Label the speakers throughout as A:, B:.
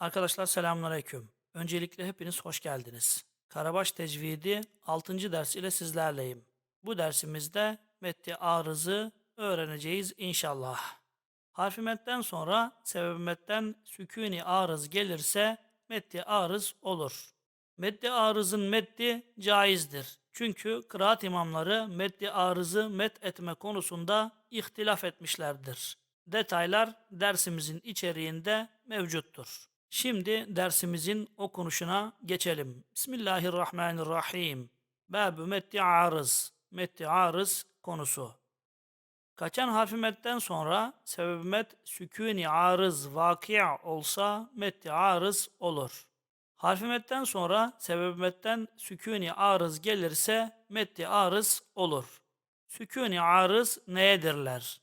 A: Arkadaşlar selamünaleyküm. Öncelikle hepiniz hoş geldiniz. Karabaş Tecvidi 6. ders ile sizlerleyim. Bu dersimizde metti arızı öğreneceğiz inşallah. Harfi metten sonra sebebi metten sükuni arız gelirse metti arız olur. Meddi arızın meddi caizdir. Çünkü kıraat imamları meddi arızı met etme konusunda ihtilaf etmişlerdir. Detaylar dersimizin içeriğinde mevcuttur. Şimdi dersimizin okunuşuna geçelim. Bismillahirrahmanirrahim. Bab-ı meddi arız. Meddi arız konusu. Kaçan harfi metten sonra sebebi met sükuni arız vakı olsa meddi arız olur. Harfi metten sonra sebebi metten sükuni arız gelirse meddi arız olur. Sükuni arız neyedirler?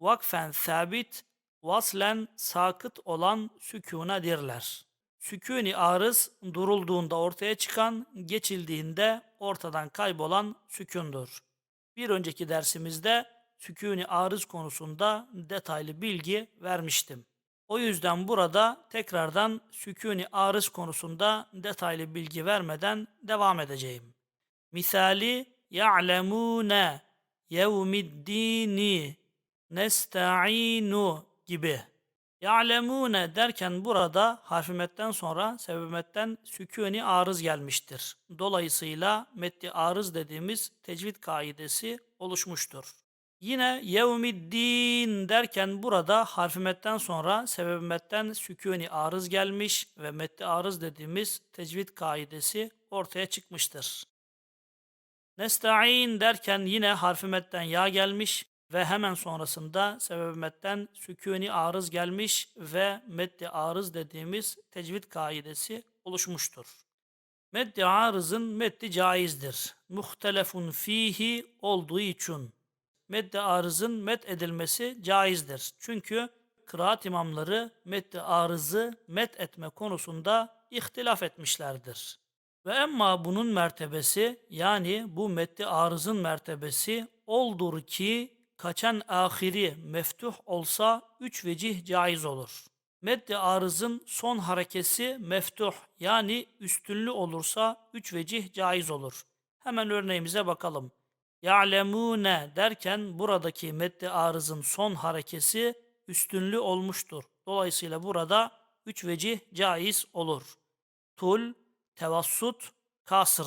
A: Vakfen sabit, vaslen sakıt olan sükuna dirler. Sükuni arız durulduğunda ortaya çıkan, geçildiğinde ortadan kaybolan sükundur. Bir önceki dersimizde sükuni arız konusunda detaylı bilgi vermiştim. O yüzden burada tekrardan sükuni arız konusunda detaylı bilgi vermeden devam edeceğim. Misali ya'lemune yevmiddini nesta'inu gibi. Ya'lemune derken burada harfi metten sonra sebebi metten sükuni arız gelmiştir. Dolayısıyla metti arız dediğimiz tecvid kaidesi oluşmuştur. Yine yevmiddin derken burada harfi metten sonra sebebi metten sükuni arız gelmiş ve metti arız dediğimiz tecvid kaidesi ortaya çıkmıştır. Nesta'in derken yine harfi metten ya gelmiş ve hemen sonrasında sebebi metten sükuni arız gelmiş ve meddi arız dediğimiz tecvid kaidesi oluşmuştur. Meddi arızın meddi caizdir. Muhtelefun fihi olduğu için meddi arızın met edilmesi caizdir. Çünkü kıraat imamları meddi arızı met etme konusunda ihtilaf etmişlerdir. Ve emma bunun mertebesi yani bu meddi arızın mertebesi oldur ki kaçan ahiri meftuh olsa üç vecih caiz olur. Meddi arızın son harekesi meftuh yani üstünlü olursa üç vecih caiz olur. Hemen örneğimize bakalım. Ya'lemune derken buradaki meddi arızın son harekesi üstünlü olmuştur. Dolayısıyla burada üç vecih caiz olur. Tul, tevassut, kasr.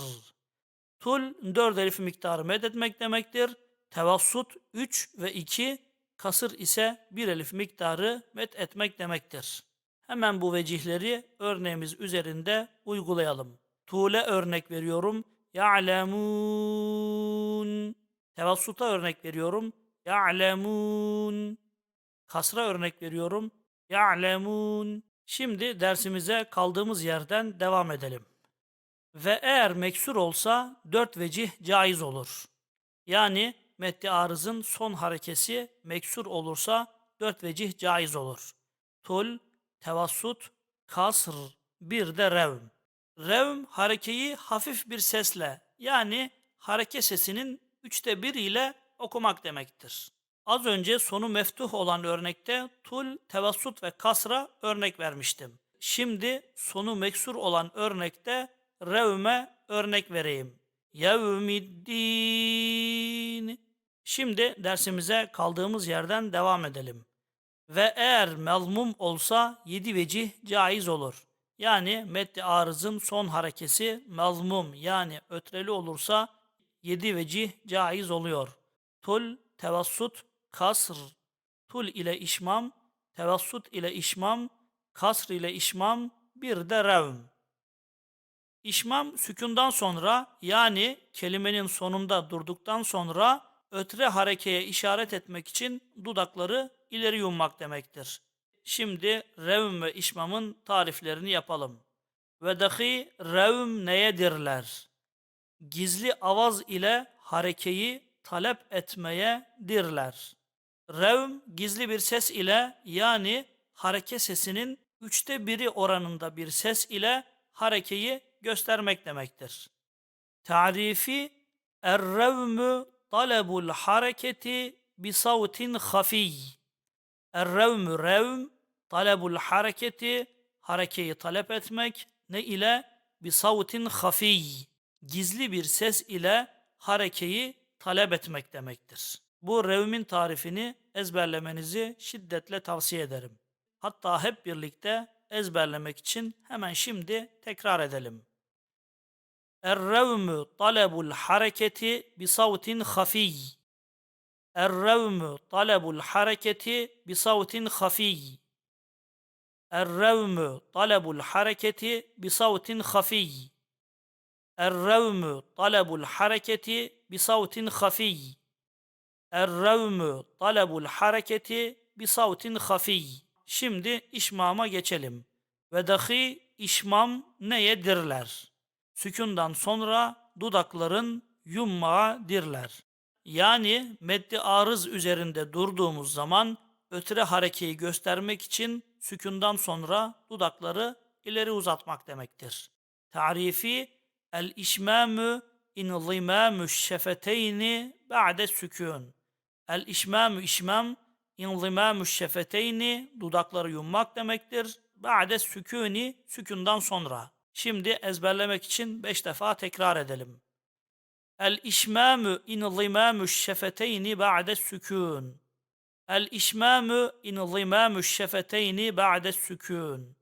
A: Tul dört elif miktarı medetmek demektir. Tevassut 3 ve 2, kasır ise bir elif miktarı met etmek demektir. Hemen bu vecihleri örneğimiz üzerinde uygulayalım. Tule örnek veriyorum. Ya'lemun. Tevassuta örnek veriyorum. Ya'lemun. Kasra örnek veriyorum. Ya'lemun. Şimdi dersimize kaldığımız yerden devam edelim. Ve eğer meksur olsa dört vecih caiz olur. Yani meddi arızın son harekesi meksur olursa dört vecih caiz olur. Tul, tevassut, kasr, bir de revm. Revm harekeyi hafif bir sesle yani hareke sesinin üçte bir ile okumak demektir. Az önce sonu meftuh olan örnekte tul, tevassut ve kasra örnek vermiştim. Şimdi sonu meksur olan örnekte revme örnek vereyim. Yevmiddin. Şimdi dersimize kaldığımız yerden devam edelim. Ve eğer melmum olsa yedi vecih caiz olur. Yani meddi arızın son harekesi melmum yani ötreli olursa yedi vecih caiz oluyor. Tul, tevassut, kasr. Tul ile işmam, tevassut ile işmam, kasr ile işmam, bir de revm. İşmam sükundan sonra yani kelimenin sonunda durduktan sonra ötre harekeye işaret etmek için dudakları ileri yummak demektir. Şimdi revm ve işmamın tariflerini yapalım. Ve dahi revm neyedirler? Gizli avaz ile harekeyi talep etmeye dirler. Revm gizli bir ses ile yani hareke sesinin üçte biri oranında bir ses ile harekeyi göstermek demektir. Tarifi Er-revmü talebul hareketi bi savtin hafiy. Er-revmü revm talebul hareketi harekeyi talep etmek ne ile bir savtin hafiy gizli bir ses ile harekeyi talep etmek demektir. Bu revmin tarifini ezberlemenizi şiddetle tavsiye ederim. Hatta hep birlikte ezberlemek için hemen şimdi tekrar edelim. Errevmü talebul hareketi bi savtin hafiy. Errevmü talebul hareketi bi savtin hafiy. Errevmü talebul hareketi bi savtin hafiy. Errevmü talebul hareketi bi savtin hafiy. Errevmü talebul hareketi bi savtin hafiy. Şimdi işmama geçelim. Ve dahi işmam neyedirler? Sükundan sonra dudakların yummağa dirler. Yani meddi arız üzerinde durduğumuz zaman ötüre harekeyi göstermek için sükundan sonra dudakları ileri uzatmak demektir. Tarifi el işmamü inzimamü şefeteyni ba'de sükun. El işmamü işmam inzimamü şefeteyni dudakları yummak demektir. Ba'de sükuni sükundan sonra. Şimdi ezberlemek için beş defa tekrar edelim. El işmamü inzimamü şefeteyni ba'de sükun. El işmamü inzimamü şefeteyni ba'de sükun.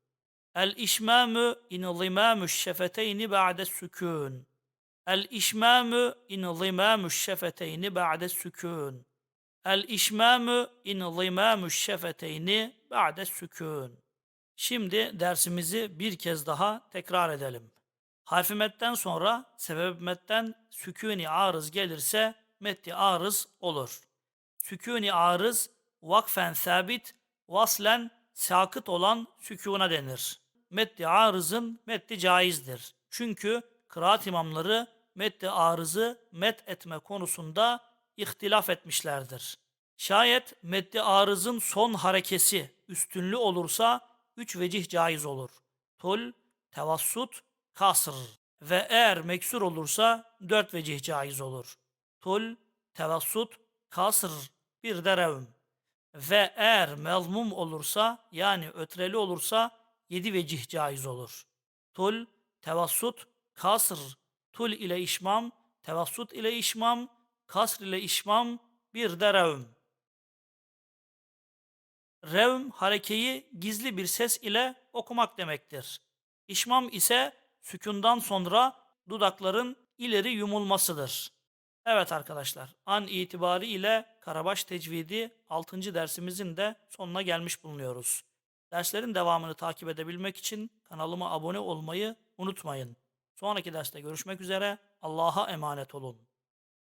A: El işmamü inzimamü şefeteyni ba'de sükun. El işmamü inzimamü şefeteyni ba'de sükun. El işmamü inzimamü şefeteyni ba'de sükun. Şimdi dersimizi bir kez daha tekrar edelim. Harfi metten sonra sebep metten sükuni arız gelirse metti arız olur. Sükuni arız vakfen sabit, vaslen sakıt olan sükuna denir. Metti arızın metti caizdir. Çünkü kıraat imamları metti arızı met etme konusunda ihtilaf etmişlerdir. Şayet metti arızın son harekesi üstünlü olursa üç vecih caiz olur. Tul, tevassut, kasr. Ve eğer meksur olursa dört vecih caiz olur. Tul, tevassut, kasr, bir de revm. Ve eğer melmum olursa yani ötreli olursa yedi vecih caiz olur. Tul, tevassut, kasr, tul ile işmam, tevassut ile işmam, kasr ile işmam, bir de revm. Revm harekeyi gizli bir ses ile okumak demektir. İşmam ise sükundan sonra dudakların ileri yumulmasıdır. Evet arkadaşlar, an itibari ile Karabaş Tecvidi 6. dersimizin de sonuna gelmiş bulunuyoruz. Derslerin devamını takip edebilmek için kanalıma abone olmayı unutmayın. Sonraki derste görüşmek üzere. Allah'a emanet olun.